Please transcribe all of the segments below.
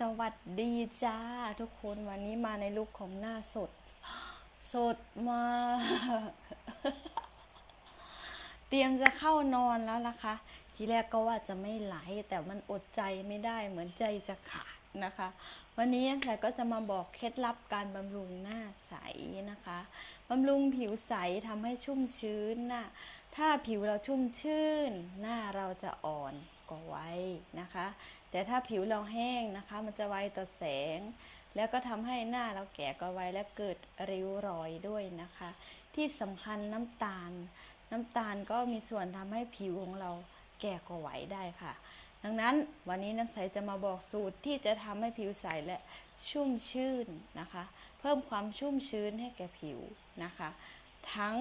สวัสดีจ้าทุกคนวันนี้มาในลุคของหน้าสด สดมากเตรียมจะเข้านอนแล้วล่ะคะ ทีแรกก็ว่าจะไม่ไหลแต่มันอดใจไม่ได้เหมือนใจจะขาดนะคะ วันนี้ยังไงก็จะมาบอกเคล็ดลับการบำรุงหน้าใสนะคะบำรุงผิวใสทำให้ชุ่มชื้นหน้าถ้าผิวเราชุ่มชื่น หน้าเราจะอ่อนกวาไว้นะคะ แต่ถ้าผิวเราแห้งนะคะ มันจะไวต่อแสง แล้วก็ทำให้หน้าเราแก่กว่าไวและเกิดริ้วรอยด้วยนะคะ ที่สำคัญน้ำตาล น้ำตาลก็มีส่วนทำให้ผิวของเราแก่กว่าไวได้ค่ะ ดังนั้นวันนี้น้ำใสจะมาบอกสูตรที่จะทำให้ผิวใสและชุ่มชื่นนะคะ เพิ่มความชุ่มชื้นให้แก่ผิวนะคะ ทั้ง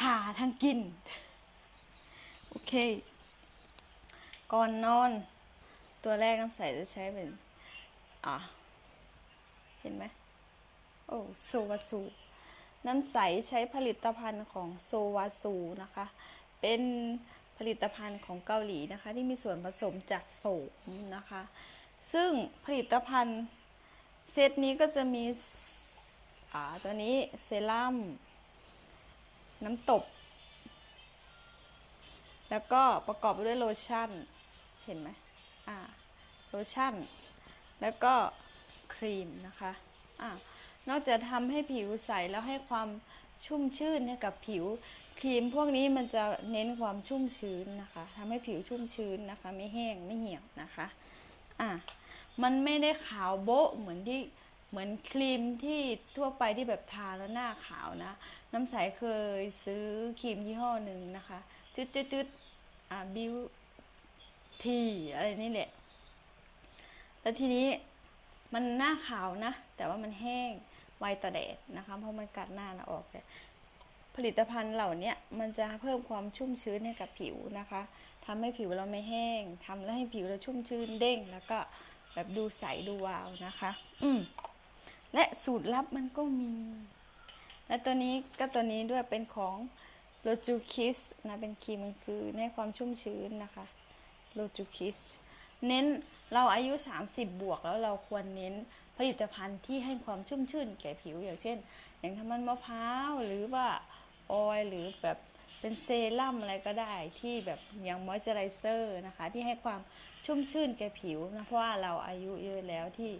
ทาทั้งกิน โอเค ก่อนนอน ตัวแรกน้ำใสจะใช้เป็น อะ เห็นไหมโอ้โซวาสูน้ำใสใช้ผลิตภัณฑ์ของโซวาสูนะคะ เป็นผลิตภัณฑ์ของเกาหลีนะคะ ที่มีส่วนผสมจากโสมนะคะ ซึ่งผลิตภัณฑ์เซตนี้ก็จะมีอ่าตัวนี้เซรั่มน้ำตบ แล้วก็ประกอบไปด้วยโลชั่น เห็นไหม โลชั่น แล้วก็ครีมนะคะอ่านอกจากทำให้ผิวใสแล้วให้ความชุ่มชื่นให้กับผิวครีมพวกนี้มันจะเน้นความชุ่มชื้นนะคะทำให้ผิวชุ่มชื้นนะคะ ไม่แห้งไม่เหี่ยวนะคะอะมันไม่ได้ขาวโบ๊ะเหมือนที่เหมือนครีมที่ทั่วไปที่แบบทาแล้วหน้าขาวนะ น้ำใสเคยซื้อครีมยี่ห้อหนึ่งนะคะจืดจืดจืดอ่าบิว ที่อะไรนี่แหละ แล้วทีนี้มันหน้าขาวนะ แต่ว่ามันแห้งไวต่อแดดนะคะ เพราะมันกัดหน้าเราออกแต่ผลิตภัณฑ์เหล่านี้มันจะเพิ่มความชุ่มชื้นให้กับผิวนะคะทำให้ผิวเราไม่แห้งทำแล้วให้ผิวเราชุ่มชื้นเด้ง แล้วก็แบบดูใสดูวาวนะคะ อืมและสูตรลับมันก็มี และตัวนี้ก็ตัวนี้ด้วยเป็นของโลจูคิสนะเป็นครีมมันคือในความชุ่มชื้นนะคะ โลจูคิสเน้นเราอายุ 30 บวกแล้วเราควรเน้นผลิตภัณฑ์ที่ให้ความชุ่มชื่นแก่ผิวอย่างเช่น อย่างทำมันมะพร้าวหรือว่าออยหรือแบบเป็นเซรั่มอะไรก็ได้ที่แบบอย่างมอยเจอไรเซอร์นะคะ ที่ให้ความชุ่มชื่นแก่ผิวนะเพราะว่าเราอายุเยอะแล้วที่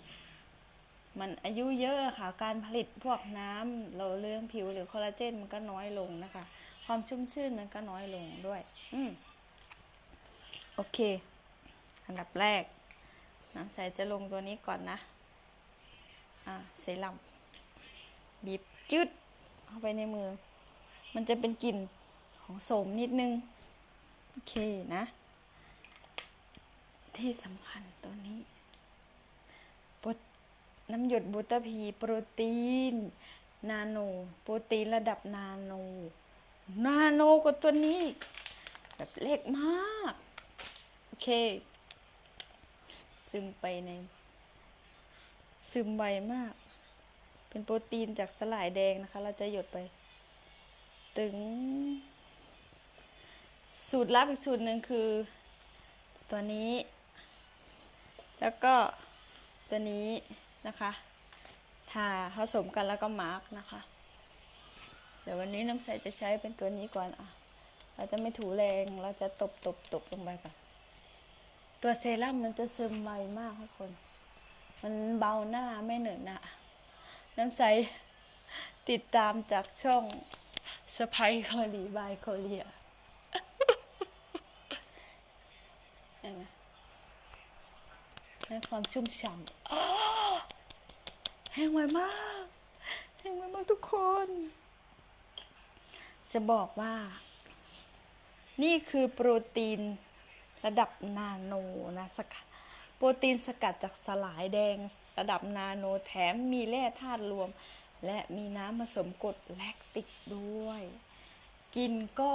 มันอายุเยอะค่ะ การผลิตพวกน้ำเราเรื่องผิวหรือคอลลาเจนมันก็น้อยลงนะคะ ความชุ่มชื่นมันก็น้อยลงด้วย อืม โอเค อันดับแรก น้ำใสจะลงตัวนี้ก่อนนะ อ่าเซรั่มบีบจืดเข้าไปในมือ มันจะเป็นกลิ่นของโสมนิดนึง โอเคนะ ที่สำคัญตัวนี้ปรน้ำหยดบูตาพีโปรตีน นาโน โปรตีนระดับนาโน นาโนกว่าตัวนี้ แบบเล็กมาก เค ซึมไปใน ซึมไวมาก เป็นโปรตีนจากสลายแดงนะคะ เราจะหยดไป ถึง สูตรลับอีกสูตรหนึ่งคือ ตัวนี้ แล้วก็ตัวนี้นะคะทาผสมกันแล้วก็มาร์กนะคะ เดี๋ยววันนี้น้ำใสจะใช้เป็นตัวนี้ก่อนอะ เราจะไม่ถูแรง เราจะตบตบตบลงไปก่อน ตัวเซรั่มมันจะซึมไวมากทุกคน มันเบาหน้าไม่เหนอะหนะน้ำใสติดตามจากช่องสไปเกาหลีบายโคเรียเห็นไหมให้ความชุ่มฉ่ำแห้งไวมากแห้งไวมากทุกคน จะบอกว่า นี่คือโปรตีน ระดับนาโนนะสกัดโปรตีนสกัดจากสลายแดง ระดับนาโนแถมมีแร่ธาตุรวม และมีน้ำผสมกรดแลคติกด้วย กินก็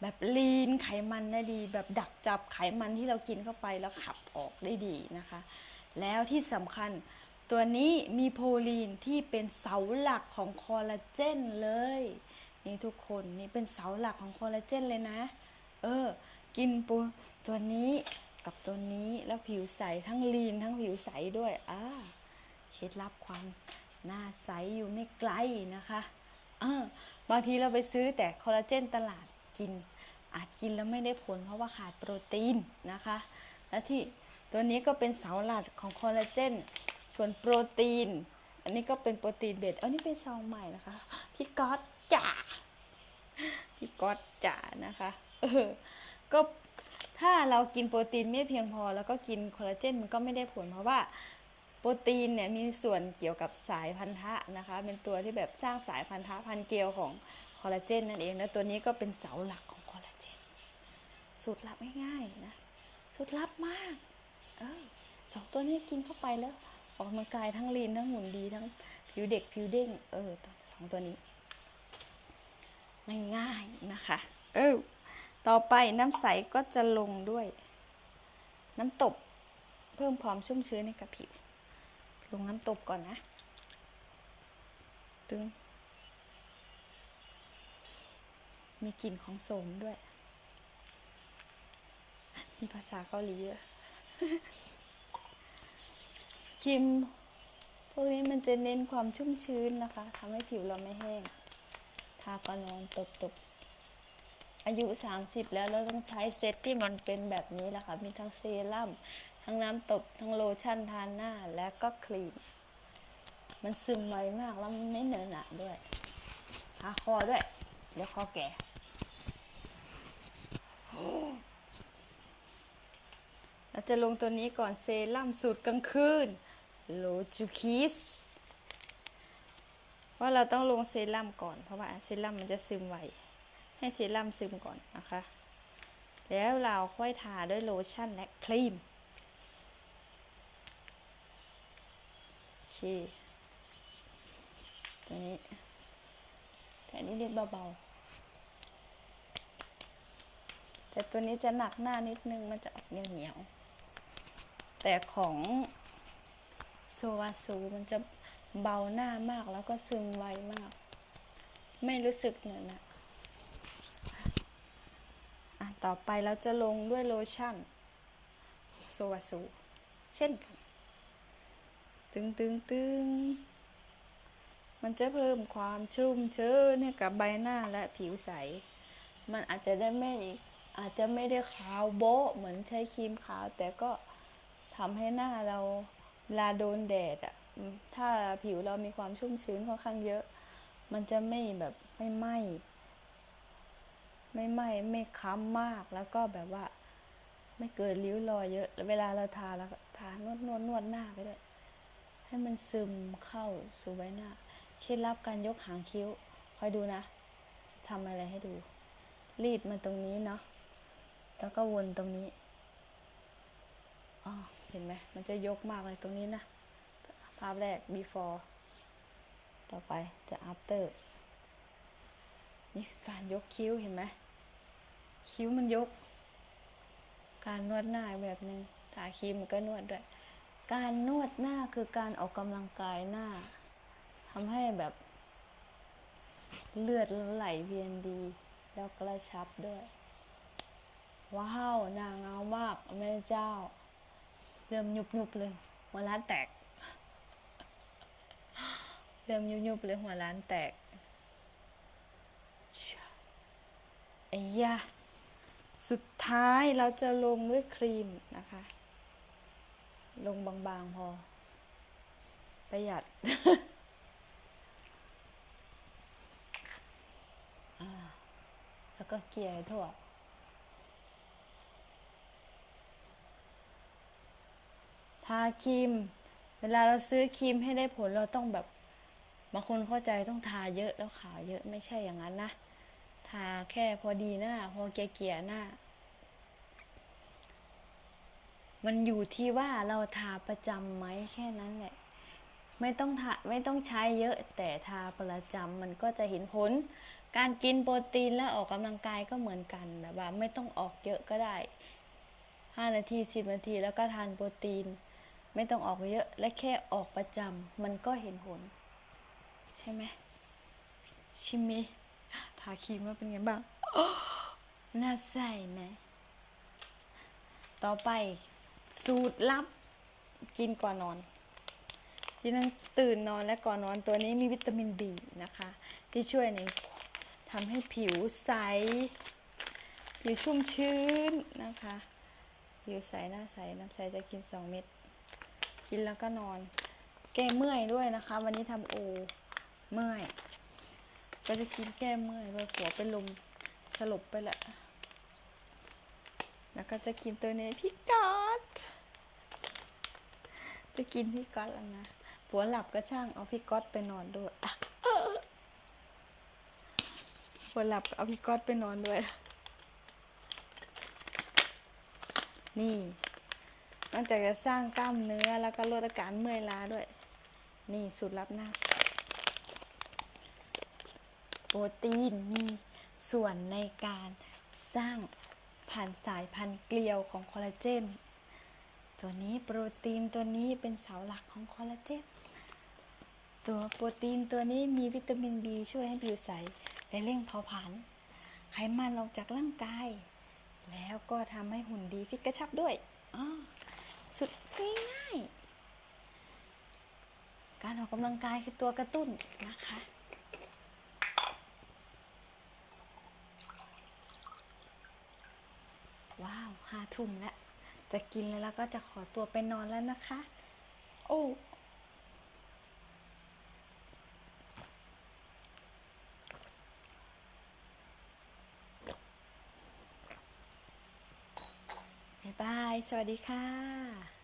แบบลีนไขมันได้ดี แบบดักจับไขมันที่เรากินเข้าไปแล้วขับออกได้ดีนะคะ แล้วที่สำคัญตัวนี้มีโพลีนที่เป็นเสาหลักของคอลลาเจนเลย นี่ทุกคนนี่เป็นเสาหลักของคอลลาเจนเลยนะ เออ กินปูตัวนี้กับตัวนี้แล้วผิวใสทั้งลีนทั้งผิวใสด้วยอ่าเคล็ดลับความหน้าใสอยู่ไม่ไกลนะคะอ่าบางทีเราไปซื้อแต่คอลลาเจนตลาดกิน อาจกินแล้วไม่ได้ผลเพราะว่าขาดโปรตีนนะคะ และที่ตัวนี้ก็เป็นเสาหลักของคอลลาเจนส่วนโปรตีน อันนี้ก็เป็นโปรตีนเบสอันนี้เป็นซองใหม่นะคะ พี่ก๊อตจ๋าพี่ก๊อตจ๋านะคะ เออ ก็ถ้าเรากินโปรตีนไม่เพียงพอ แล้วก็กินคอลลาเจนมันก็ไม่ได้ผลเพราะว่าโปรตีนเนี่ยมีส่วนเกี่ยวกับสายพันธะนะคะ เป็นตัวที่แบบสร้างสายพันธะพันเกลียวของคอลลาเจนนั่นเองแล้วตัวนี้ก็เป็นเสาหลักของคอลลาเจนสูตรลับง่ายๆนะสูตรลับมาก เอ้ยสองตัวนี้กินเข้าไปแล้ว ออกกำลังกายทั้งลีนทั้งหุ่นดีทั้งผิวเด็กผิวเด้งเออสองตัวนี้ ง่ายๆนะคะ เออ ต่อไปน้ำใสก็จะลงด้วย น้ำตบเพิ่มความชุ่มชื้นให้กับผิว ลงน้ำตบก่อนนะ ตึง มีกลิ่นของโสมด้วย มีภาษาเกาหลีด้วยครีมพวกนี้มันจะเน้นความชุ่มชื้นนะคะทำให้ผิวเราไม่แห้ง ทาก่อนนอนตบตบ อายุ 30 แล้วเราต้องใช้เซตที่มันเป็นแบบนี้แหละค่ะมีทั้งเซรั่มทั้งน้ำตบทั้งโลชั่นทาหน้าและก็ครีม มันซึมไวมากแล้วมันไม่เหนอะหนะด้วยทาคอด้วย เดี๋ยวคอแก่เราจะลงตัวนี้ก่อนเซรั่มสูตรกลางคืนโลจูคิสว่าเราต้องลงเซรั่มก่อนเพราะว่าเซรั่มมันจะซึมไว ให้เซรั่มซึมก่อนนะคะ แล้วเราค่อยทาด้วยโลชั่นและครีมโอเคตัวนี้แต่นี้นิดเบาๆ แต่ตัวนี้จะหนักหน้านิดนึง มันจะออกเหนียวเหนียวๆแต่ของโซวาซูมันจะเบาหน้ามากแล้วก็ซึมไวมาก ไม่รู้สึกเหนอะหนะอะ ต่อไปเราจะลงด้วยโลชั่น โซวาซูเช่นกัน ตึงตึงตึงมันจะเพิ่มความชุ่มชื้นให้กับใบหน้าและผิวใส มันอาจจะได้ไม่อาจจะไม่ได้ขาวโบ๊ะเหมือนใช้ครีมขาว แต่ก็ทำให้หน้าเราเวลาโดนแดดอะถ้าผิวเรามีความชุ่มชื้นค่อนข้างเยอะ มันจะไม่แบบไม่ไหม้ ไม่ไหม้ไม่ค้ำมากแล้วก็แบบว่า ไม่เกิดริ้วรอยเยอะ เวลาเราทาแล้วทานวดนวดนวดหน้าไปด้วย ให้มันซึมเข้าสู่ใบหน้า เคล็ดลับการยกหางคิ้ว คอยดูนะ จะทำอะไรให้ดู รีดมาตรงนี้เนาะ แล้วก็วนตรงนี้ อ๋อ เห็นไหม มันจะยกมากเลยตรงนี้นะ ภาพแรก before ต่อไปจะ after นี่คือการยกคิ้วเห็นไหม คิ้วมันยก การนวดหน้าแบบหนึ่งทาครีมมันก็นวดด้วย การนวดหน้าคือการออกกำลังกายหน้าทำให้แบบ เลือดไหลเวียนดี แล้วกระชับด้วย ว้าว นางเงามากแม่เจ้า เริ่มยุบยุบเลยหัวร้านแตก เริ่มยุบยุบเลยหัวร้านแตกไอ้ยะ สุดท้ายเราจะลงด้วยครีมนะคะ ลงบางๆพอ ประหยัดแล้วก็เกลี่ยให้ทั่วทาครีม เวลาเราซื้อครีมให้ได้ผลเราต้องแบบบางคนเข้าใจต้องทาเยอะแล้วขาวเยอะไม่ใช่อย่างนั้นนะ ทาแค่พอดีหน้า พอเกลี่ยหน้า มันอยู่ที่ว่าเราทาประจำไหมแค่นั้นแหละ ไม่ต้องทาไม่ต้องใช้เยอะ แต่ทาประจำมันก็จะเห็นผล การกินโปรตีนแล้วออกกำลังกายก็เหมือนกันแบบว่าไม่ต้องออกเยอะก็ได้ 5 นาที 10 นาทีแล้วก็ทานโปรตีน ไม่ต้องออกเยอะ และแค่ออกประจำมันก็เห็นผล ใช่ไหมชิมิ ทาครีมว่าเป็นไงบ้างน่าใส่ไหมต่อไปสูตรลับ กินก่อนนอนที่นั่งตื่นนอนและก่อนนอนตัวนี้มีวิตามินบีนะคะ ที่ช่วยในทำให้ผิวใสผิวชุ่มชื้นนะคะผิวใสหน้าใสน้ำใสจะกิน 2 เม็ดกินแล้วก็นอน แก้เมื่อยด้วยนะคะ วันนี้ทำโอเมื่อย ก็จะกินแก้เมื่อยด้วหัวเป็นลมสลบไปแหละ แล้วก็จะกินตัวนี้พี่กอตจะกินพี่ก๊อตแล้วนะผัวหลับก็ช่างเอาพี่ก๊อตไปนอนด้วยผัวหลับเอาพี่ก๊อตไปนอนด้วย นี่นอกจากจะสร้างกล้ามเนื้อแล้วก็ลดอาการเมื่อยล้าด้วย นี่สูตรลับหน้าส ปรตีนมีส่วนในการสร้างผ่านสายพันธุ์เกลียวของคอลลาเจน ตัวนี้โปรตีนตัวนี้เป็นเสาหลักของคอลลาเจน ตัวโปรตีนตัวนี้มีวิตามินบีช่วยให้ผิวใสและเร่งเผาผลาญไขมันออกจากร่างกาย แล้วก็ทำให้หุ่นดีฟิตกระชับด้วยอ้อสุดง่ายๆการออกกำลังกายคือตัวกระตุ้นนะคะ ว้าวห้าทุ่มแล้ว จะกินแล้วแล้วก็จะขอตัวไปนอนแล้วนะคะ โอ้บ๊ายบาย สวัสดีค่ะ